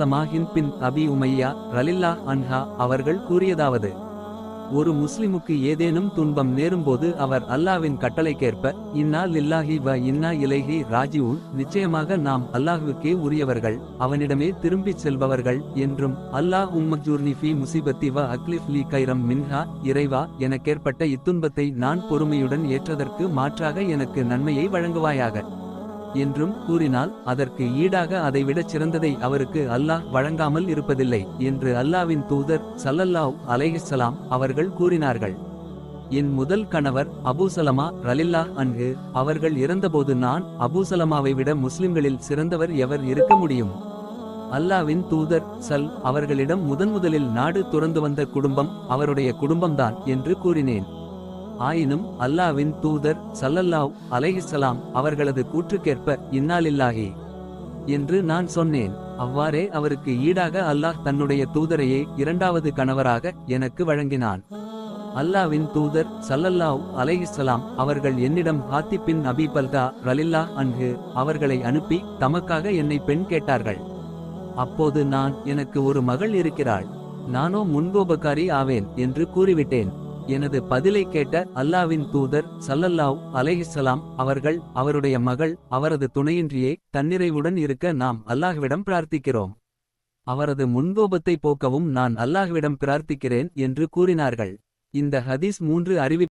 லமாஹின் பின் அபி உமையா ரலில்லா அன்ஹா அவர்கள் கூறியதாவது ஒரு முஸ்லிமுக்கு ஏதேனும் துன்பம் நேரும்போது அவர் அல்லாவின் கட்டளைக்கேற்ப இன்னா லில்லாஹி வ இன்னா இலைஹி ராஜிவும் நிச்சயமாக நாம் அல்லாஹுக்கே உரியவர்கள் அவனிடமே திரும்பிச் செல்பவர்கள் என்றும் அல்லாஹ் உம்மஜூர்னி ஃபி முசிபத்தி வ அக்லிஃப் லீ கைரம் மின்ஹா இறைவா எனக்கேற்பட்ட இத்துன்பத்தை நான் பொறுமையுடன் ஏற்றதற்கு மாற்றாக எனக்கு நன்மையை வழங்குவாயாக. என்றும் கூறினால் அதற்கு ஈடாக அதைவிடச் சிறந்ததை அவருக்கு அல்லாஹ் வழங்காமல் இருப்பதில்லை என்று அல்லாவின் தூதர் சல்லல்லாஹ் அலைஹிஸ்ஸலாம் அவர்கள் கூறினார்கள். என் முதல் கணவர் அபூசலமா ரலில்லா அன்கு அவர்கள் இறந்தபோது நான் அபூசலமாவை விட முஸ்லிம்களில் சிறந்தவர் எவர் இருக்க முடியும்? அல்லாவின் தூதர் சல் அவர்களிடம் முதன்முதலில் நாடு துறந்து வந்த குடும்பம் அவருடைய குடும்பம்தான் என்று கூறினேன். ஆயினும் அல்லாவின் தூதர் சல்லல்லாவ் அலைஹிஸ்ஸலாம் அவர்களது கூற்றுக்கேற்ப இன்னாலில்லாஹி என்று நான் சொன்னேன். அவ்வாறே அவருக்கு ஈடாக அல்லாஹ் தன்னுடைய தூதரையே இரண்டாவது கணவராக எனக்கு வழங்கினான். அல்லாவின் தூதர் சல்லல்லாவ் அலைஹிஸ்ஸலாம் அவர்கள் என்னிடம் ஹாத்திப்பின் அபி பல்தா ரலில்லா அன்ஹு அவர்களை அனுப்பி தமக்காக என்னை பெண் கேட்டார்கள். அப்போது நான் எனக்கு ஒரு மகள் இருக்கிறாள். நானோ முன்கோபக்காரி ஆவேன் என்று கூறிவிட்டேன். எனது பதிலை கேட்ட அல்லாவின் தூதர் சல்லல்லாவ் அலைஹிஸ்ஸலாம் அவர்கள் அவருடைய மகள் அவரது துணையின்றியே தன்னிறைவுடன் இருக்க நாம் அல்லாஹ்விடம் பிரார்த்திக்கிறோம். அவரது முன்கோபத்தை போக்கவும் நான் அல்லாஹ்விடம் பிரார்த்திக்கிறேன் என்று கூறினார்கள். இந்த ஹதீஸ் மூன்று அறிவி